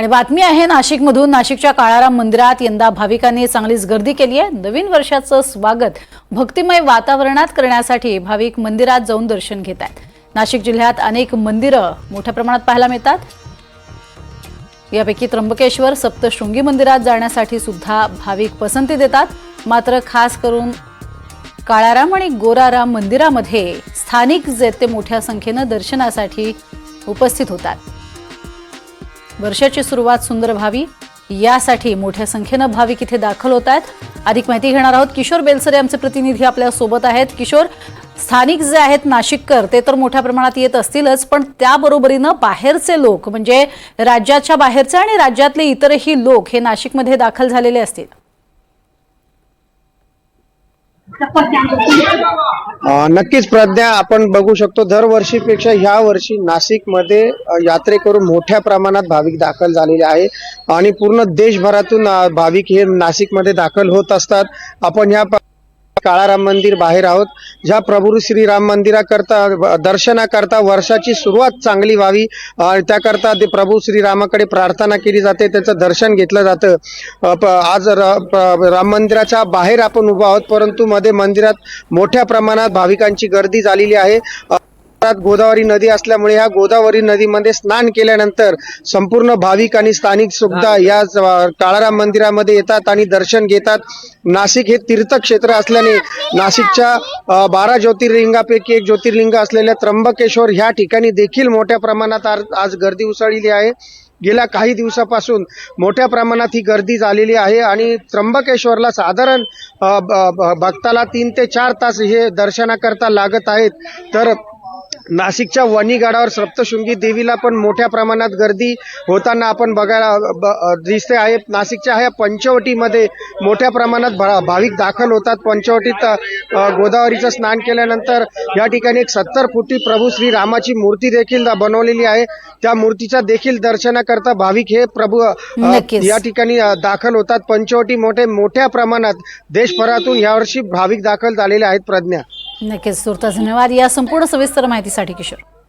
आणि बातमी आहे नाशिकमधून. नाशिकच्या काळाराम मंदिरात यंदा भाविकांनी चांगलीच गर्दी केली आहे. नवीन वर्षाचं स्वागत भक्तिमय वातावरणात करण्यासाठी भाविक मंदिरात जाऊन दर्शन घेत आहेत. नाशिक जिल्ह्यात अनेक मंदिरं मोठ्या प्रमाणात पाहायला मिळतात. यापैकी त्र्यंबकेश्वर सप्तशृंगी मंदिरात जाण्यासाठी सुद्धा भाविक पसंती देतात. मात्र खास करून काळाराम आणि गोराराम मंदिरामध्ये स्थानिक जेते मोठ्या संख्येनं दर्शनासाठी उपस्थित होतात. वर्षाची सुरुवात सुंदर व्हावी. यासाठी मोठ्या संख्येनं भाविक इथे दाखल होत आहेत. अधिक माहिती घेणार आहोत किशोर बेलसरे आमचे प्रतिनिधी आपल्यासोबत आहेत. किशोर स्थानिक जे आहेत नाशिककर ते तर मोठ्या प्रमाणात येत असतीलच पण त्याबरोबरीनं बाहेरचे लोक म्हणजे राज्याच्या बाहेरचे आणि राज्यातले इतरही लोक हे नाशिकमध्ये दाखल झालेले असतील. नक्कीच प्रज्ञा आपण बघू शकतो दरवर्षीपेक्षा ह्या वर्षी नाशिकमध्ये यात्रेकरून मोठ्या प्रमाणात भाविक दाखल झालेले आहे. आणि पूर्ण देशभरातून भाविक हे नाशिकमध्ये दाखल होत असतात. आपण ह्या काळाराम मंदिर बाहेर आहोत. ज्या प्रभू श्री राम मंदिराकरता दर्शनाकरता वर्षाची सुरुवात चांगली व्हावी त्याकरता ते प्रभू श्री रामाकडे प्रार्थना केली जाते त्याचं दर्शन घेतलं जातं. प- आज र- राम मंदिराच्या बाहेर आपण उभा आहोत परंतु मध्ये मंदिरात मोठ्या प्रमाणात भाविकांची गर्दी झालेली आहे. गोदावरी नदी असल्यामुळे ह्या गोदावरी नदीमध्ये स्नान केल्यानंतर संपूर्ण भाविक आणि स्थानिक सुद्धा या काळाराम मंदिरामध्ये येतात आणि दर्शन घेतात. नाशिक हे तीर्थक्षेत्र असल्याने नाशिकच्या बारा ज्योतिर्लिंगापैकी एक ज्योतिर्लिंग असलेल्या त्र्यंबकेश्वर ह्या ठिकाणी देखील मोठ्या प्रमाणात आज आज गर्दी उसळलेली आहे. गेल्या काही दिवसापासून मोठ्या प्रमाणात ही गर्दी झालेली आहे आणि त्र्यंबकेश्वरला साधारण भक्ताला तीन ते चार तास हे दर्शनाकरता लागत आहेत. तर नाशिकच्या वणीगडावर सप्तशृंगी देवीला पण मोठ्या प्रमाणात गर्दी होताना आपण बघायला दिसते आहे नाशिकच्या ह्या पंचवटीमध्ये मोठ्या प्रमाणात भा- भाविक दाखल होतात. पंचवटीत गोदावरीचं स्नान केल्यानंतर या ठिकाणी एक सत्तर फुटी प्रभू श्री रामाची मूर्ती देखील बनवलेली आहे. त्या मूर्तीच्या देखील दर्शनाकरता भाविक हे प्रभू. या ठिकाणी दाखल होतात. पंचवटी मोठे मोठ्या प्रमाणात देशभरातून यावर्षी भाविक दाखल झालेले आहेत प्रज्ञा. नक्कीच सुरता धन्यवाद या संपूर्ण सविस्तर माहितीसाठी किशोर.